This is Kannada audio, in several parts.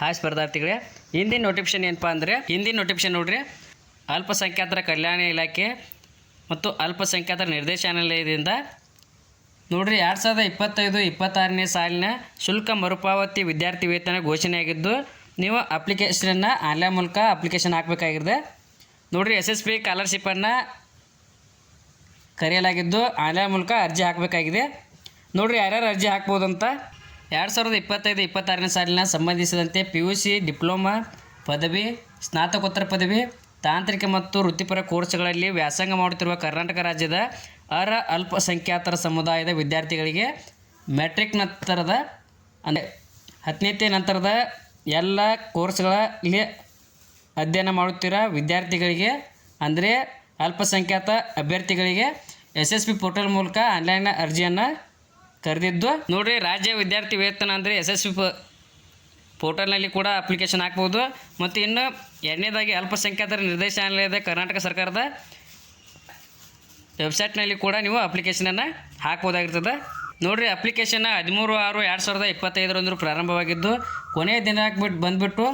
ಹಾಯ್ ಸ್ಪರ್ಧಾರ್ಥಿಗಳೇ, ಹಿಂದಿನ ನೋಟಿಫಿಕೇಶನ್ ಏನಪ್ಪ ಅಂದರೆ, ಹಿಂದಿನ ನೋಟಿಫಿಕೇಶನ್ ನೋಡ್ರಿ, ಅಲ್ಪಸಂಖ್ಯಾತರ ಕಲ್ಯಾಣ ಇಲಾಖೆ ಮತ್ತು ಅಲ್ಪಸಂಖ್ಯಾತರ ನಿರ್ದೇಶನಾಲಯದಿಂದ ನೋಡ್ರಿ ಎರಡು ಸಾವಿರದ ಇಪ್ಪತ್ತೈದು, ಇಪ್ಪತ್ತಾರನೇ ಸಾಲಿನ ಶುಲ್ಕ ಮರುಪಾವತಿ ವಿದ್ಯಾರ್ಥಿ ವೇತನ ಘೋಷಣೆಯಾಗಿದ್ದು, ನೀವು ಅಪ್ಲಿಕೇಶನನ್ನು ಆನ್ಲೈನ್ ಮೂಲಕ ಅಪ್ಲಿಕೇಶನ್ ಹಾಕಬೇಕಾಗಿದೆ. ನೋಡ್ರಿ ಎಸ್ ಎಸ್ ಪಿ ಸ್ಕಾಲರ್ಶಿಪ್ಪನ್ನು ಕರೆಯಲಾಗಿದ್ದು ಆನ್ಲೈನ್ ಮೂಲಕ ಅರ್ಜಿ ಹಾಕಬೇಕಾಗಿದೆ. ನೋಡ್ರಿ ಯಾರ್ಯಾರು ಅರ್ಜಿ ಹಾಕ್ಬೋದು ಅಂತ ಎರಡು ಸಾವಿರದ ಇಪ್ಪತ್ತೈದು, ಇಪ್ಪತ್ತಾರನೇ ಸಾಲಿನ ಸಂಬಂಧಿಸಿದಂತೆ ಪಿ ಯು ಸಿ ಡಿಪ್ಲೊಮಾ ಪದವಿ, ಸ್ನಾತಕೋತ್ತರ ಪದವಿ, ತಾಂತ್ರಿಕ ಮತ್ತು ವೃತ್ತಿಪರ ಕೋರ್ಸ್ಗಳಲ್ಲಿ ವ್ಯಾಸಂಗ ಮಾಡುತ್ತಿರುವ ಕರ್ನಾಟಕ ರಾಜ್ಯದ ಅರ ಅಲ್ಪಸಂಖ್ಯಾತರ ಸಮುದಾಯದ ವಿದ್ಯಾರ್ಥಿಗಳಿಗೆ ಮೆಟ್ರಿಕ್ ನಂತರದ ಅಂದರೆ ಹತ್ತನೇತೆ ನಂತರದ ಎಲ್ಲ ಕೋರ್ಸ್ಗಳಲ್ಲಿ ಅಧ್ಯಯನ ಮಾಡುತ್ತಿರೋ ವಿದ್ಯಾರ್ಥಿಗಳಿಗೆ ಅಂದರೆ ಅಲ್ಪಸಂಖ್ಯಾತ ಅಭ್ಯರ್ಥಿಗಳಿಗೆ ಎಸ್ ಎಸ್ ಪಿ ಪೋರ್ಟಲ್ ಮೂಲಕ ಆನ್ಲೈನ್ ಅರ್ಜಿಯನ್ನು ಕರೆದಿದ್ದು. ನೋಡಿರಿ, ರಾಜ್ಯ ವಿದ್ಯಾರ್ಥಿ ವೇತನ ಅಂದರೆ ಎಸ್ ಎಸ್ ಪೋರ್ಟಲ್ನಲ್ಲಿ ಕೂಡ ಅಪ್ಲಿಕೇಶನ್ ಹಾಕ್ಬೋದು. ಮತ್ತು ಇನ್ನು ಎರಡನೇದಾಗಿ ಅಲ್ಪಸಂಖ್ಯಾತರ ನಿರ್ದೇಶನಾಲಯದ ಕರ್ನಾಟಕ ಸರ್ಕಾರದ ವೆಬ್ಸೈಟ್ನಲ್ಲಿ ಕೂಡ ನೀವು ಅಪ್ಲಿಕೇಶನನ್ನು ಹಾಕ್ಬೋದಾಗಿರ್ತದೆ. ನೋಡಿರಿ, ಅಪ್ಲಿಕೇಶನ್ ಹದಿಮೂರು ಆರು ಎರಡು ಸಾವಿರದ ಇಪ್ಪತ್ತೈದರಂದು ಪ್ರಾರಂಭವಾಗಿದ್ದು, ಕೊನೆಯ ದಿನಾಂಕ ಬಿಟ್ಟು ಬಂದುಬಿಟ್ಟು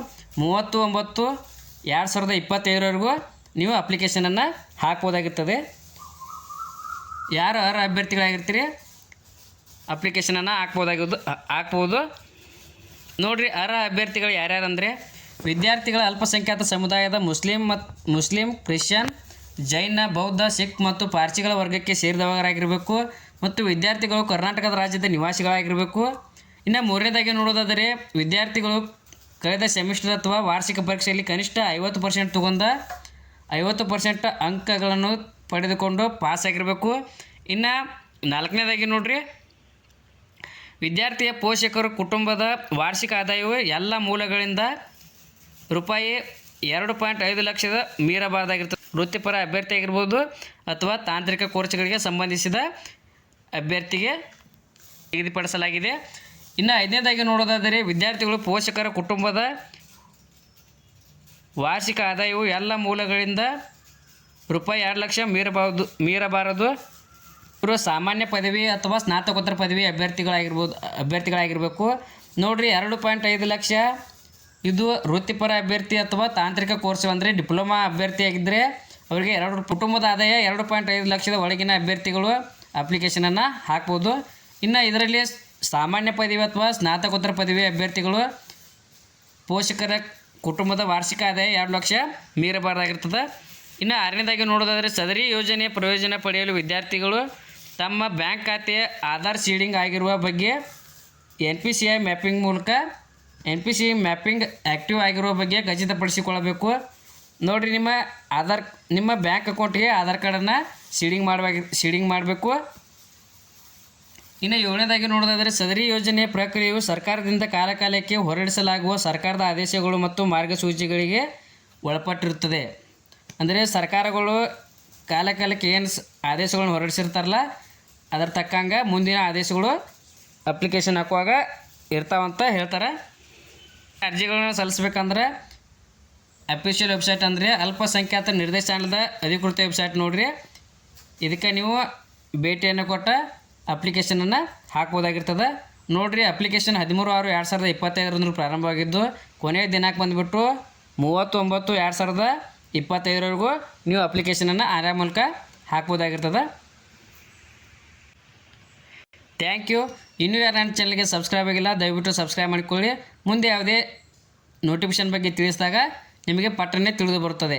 ಮೂವತ್ತು ಒಂಬತ್ತು ಎರಡು ಸಾವಿರದ ಇಪ್ಪತ್ತೈದರವರೆಗೂ ನೀವು ಅಪ್ಲಿಕೇಶನನ್ನು ಹಾಕ್ಬೋದಾಗಿರ್ತದೆ. ಯಾರು ಅರ್ಹ ಅಭ್ಯರ್ಥಿಗಳಾಗಿರ್ತೀರಿ? ಅಪ್ಲಿಕೇಶನನ್ನು ಹಾಕ್ಬೋದಾಗಿದ್ದು ಹಾಕ್ಬೋದು. ನೋಡಿರಿ ಅರ್ಹ ಅಭ್ಯರ್ಥಿಗಳು ಯಾರ್ಯಾರು ಅಂದರೆ ವಿದ್ಯಾರ್ಥಿಗಳ ಅಲ್ಪಸಂಖ್ಯಾತ ಸಮುದಾಯದ ಮುಸ್ಲಿಂ ಮತ್ತು ಮುಸ್ಲಿಂ, ಕ್ರಿಶ್ಚಿಯನ್, ಜೈನ, ಬೌದ್ಧ, ಸಿಖ್ ಮತ್ತು ಪಾರ್ಸಿಗಳ ವರ್ಗಕ್ಕೆ ಸೇರಿದವರಾಗಿರಬೇಕು ಮತ್ತು ವಿದ್ಯಾರ್ಥಿಗಳು ಕರ್ನಾಟಕದ ರಾಜ್ಯದ ನಿವಾಸಿಗಳಾಗಿರಬೇಕು. ಇನ್ನು ಮೂರನೇದಾಗಿ ನೋಡೋದಾದರೆ, ವಿದ್ಯಾರ್ಥಿಗಳು ಕಳೆದ ಸೆಮಿಸ್ಟರ್ ಅಥವಾ ವಾರ್ಷಿಕ ಪರೀಕ್ಷೆಯಲ್ಲಿ ಕನಿಷ್ಠ ಐವತ್ತು ಪರ್ಸೆಂಟ್ ತಗೊಂಡ ಐವತ್ತು ಪರ್ಸೆಂಟ್ ಅಂಕಗಳನ್ನು ಪಡೆದುಕೊಂಡು ಪಾಸ್ ಆಗಿರಬೇಕು ಇನ್ನು ನಾಲ್ಕನೇದಾಗಿ ನೋಡ್ರಿ ವಿದ್ಯಾರ್ಥಿಯ ಪೋಷಕರು ಕುಟುಂಬದ ವಾರ್ಷಿಕ ಆದಾಯವು ಎಲ್ಲ ಮೂಲಗಳಿಂದ ರೂಪಾಯಿ ಎರಡು ಪಾಯಿಂಟ್ ಐದು ಲಕ್ಷದ ಮೀರಬಾರ್ದಾಗಿರ್ತದೆ ವೃತ್ತಿಪರ ಅಭ್ಯರ್ಥಿ ಆಗಿರ್ಬೋದು ಅಥವಾ ತಾಂತ್ರಿಕ ಕೋರ್ಸ್ಗಳಿಗೆ ಸಂಬಂಧಿಸಿದ ಅಭ್ಯರ್ಥಿಗೆ ನಿಗದಿಪಡಿಸಲಾಗಿದೆ. ಇನ್ನು ಐದನೇದಾಗಿ ನೋಡೋದಾದರೆ ವಿದ್ಯಾರ್ಥಿಗಳು ಪೋಷಕರ ಕುಟುಂಬದ ವಾರ್ಷಿಕ ಆದಾಯವು ಎಲ್ಲ ಮೂಲಗಳಿಂದ ರೂಪಾಯಿ ಎರಡು ಲಕ್ಷ ಮೀರಬಾರದು ಮೀರಬಾರದು. ಇವರು ಸಾಮಾನ್ಯ ಪದವಿ ಅಥವಾ ಸ್ನಾತಕೋತ್ತರ ಪದವಿ ಅಭ್ಯರ್ಥಿಗಳಾಗಿರ್ಬೋದು, ಅಭ್ಯರ್ಥಿಗಳಾಗಿರಬೇಕು. ನೋಡಿರಿ, ಎರಡು ಪಾಯಿಂಟ್ ಐದು ಲಕ್ಷ. ಇದು ವೃತ್ತಿಪರ ಅಭ್ಯರ್ಥಿ ಅಥವಾ ತಾಂತ್ರಿಕ ಕೋರ್ಸ್ ಅಂದರೆ ಡಿಪ್ಲೊಮಾ ಅಭ್ಯರ್ಥಿಯಾಗಿದ್ದರೆ ಅವರಿಗೆ ಎರಡು ಕುಟುಂಬದ ಆದಾಯ ಎರಡು ಪಾಯಿಂಟ್ ಐದು ಲಕ್ಷದ ಒಳಗಿನ ಅಭ್ಯರ್ಥಿಗಳು ಅಪ್ಲಿಕೇಶನನ್ನು ಹಾಕ್ಬೋದು. ಇನ್ನು ಇದರಲ್ಲಿ ಸಾಮಾನ್ಯ ಪದವಿ ಅಥವಾ ಸ್ನಾತಕೋತ್ತರ ಪದವಿ ಅಭ್ಯರ್ಥಿಗಳು ಪೋಷಕರ ಕುಟುಂಬದ ವಾರ್ಷಿಕ ಆದಾಯ ಎರಡು ಲಕ್ಷ ಮೀರಬಾರ್ದಾಗಿರ್ತದೆ. ಇನ್ನು ಆರನೇದಾಗಿ ನೋಡೋದಾದರೆ ಸದರಿ ಯೋಜನೆ ಪ್ರಯೋಜನ ಪಡೆಯಲು ವಿದ್ಯಾರ್ಥಿಗಳು ತಮ್ಮ ಬ್ಯಾಂಕ್ ಖಾತೆ ಆಧಾರ್ ಸೀಡಿಂಗ್ ಆಗಿರುವ ಬಗ್ಗೆ N P C I mapping ಮೂಲಕ N P C mapping active ಆಗಿರುವ ಬಗ್ಗೆ ಖಚಿತಪಡಿಸಿಕೊಳ್ಳಬೇಕು. ನೋಡಿರಿ, ನಿಮ್ಮ ಆಧಾರ್, ನಿಮ್ಮ ಬ್ಯಾಂಕ್ ಅಕೌಂಟ್ಗೆ ಆಧಾರ್ ಕಾರ್ಡನ್ನು ಸೀಡಿಂಗ್ ಮಾಡಬೇಕು ಸೀಡಿಂಗ್ ಮಾಡಬೇಕು. ಇನ್ನು ಏಳನೇದಾಗಿ ನೋಡೋದಾದರೆ, ಸದರಿ ಯೋಜನೆ ಪ್ರಕ್ರಿಯೆಯು ಸರ್ಕಾರದಿಂದ ಕಾಲಕಾಲಕ್ಕೆ ಹೊರಡಿಸಲಾಗುವ ಸರ್ಕಾರದ ಆದೇಶಗಳು ಮತ್ತು ಮಾರ್ಗಸೂಚಿಗಳಿಗೆ ಒಳಪಟ್ಟಿರುತ್ತದೆ. ಅಂದರೆ ಸರ್ಕಾರಗಳು ಕಾಲಕಾಲಕ್ಕೆ ಏನು ಆದೇಶಗಳನ್ನ ಹೊರಡಿಸಿರ್ತಾರಲ್ಲ ಅದರ ತಕ್ಕಂಗೆ ಮುಂದಿನ ಆದೇಶಗಳು ಅಪ್ಲಿಕೇಶನ್ ಹಾಕುವಾಗ ಇರ್ತಾವಂತ ಹೇಳ್ತಾರೆ. ಅರ್ಜಿಗಳನ್ನು ಸಲ್ಲಿಸ್ಬೇಕಂದ್ರೆ ಅಫಿಷಿಯಲ್ ವೆಬ್ಸೈಟ್ ಅಂದರೆ ಅಲ್ಪಸಂಖ್ಯಾತ ನಿರ್ದೇಶನಾಲಯದ ಅಧಿಕೃತ ವೆಬ್ಸೈಟ್ ನೋಡಿರಿ. ಇದಕ್ಕೆ ನೀವು ಭೇಟಿಯನ್ನು ಕೊಟ್ಟ ಅಪ್ಲಿಕೇಶನನ್ನು ಹಾಕ್ಬೋದಾಗಿರ್ತದೆ. ನೋಡಿರಿ ಅಪ್ಲಿಕೇಶನ್ ಹದಿಮೂರು ಆರು ಎರಡು ಸಾವಿರದ ಇಪ್ಪತ್ತೈದರಂದು ಪ್ರಾರಂಭವಾಗಿದ್ದು, ಕೊನೆಯ ದಿನಾಂಕ ಬಂದುಬಿಟ್ಟು ಮೂವತ್ತೊಂಬತ್ತು ಎರಡು ಸಾವಿರದ ಇಪ್ಪತ್ತೈದರವರೆಗೂ ನೀವು ಅಪ್ಲಿಕೇಶನನ್ನು ಆನ್ಲೈನ್ ಮೂಲಕ ಹಾಕ್ಬೋದಾಗಿರ್ತದೆ. Thank you. ಇನ್ನೂ ಯಾರು ನನ್ನ ಚಾನಲ್ಗೆ ಸಬ್ಸ್ಕ್ರೈಬ್ ಆಗಿಲ್ಲ, ದಯವಿಟ್ಟು ಸಬ್ಸ್ಕ್ರೈಬ್ ಮಾಡಿಕೊಳ್ಳಿ. ಮುಂದೆ ಯಾವುದೇ ನೋಟಿಫಿಕೇಷನ್ ಬಗ್ಗೆ ತಿಳಿಸಿದಾಗ ನಿಮಗೆ ಪಟ್ಟನೆ ತಿಳಿದು ಬರುತ್ತದೆ.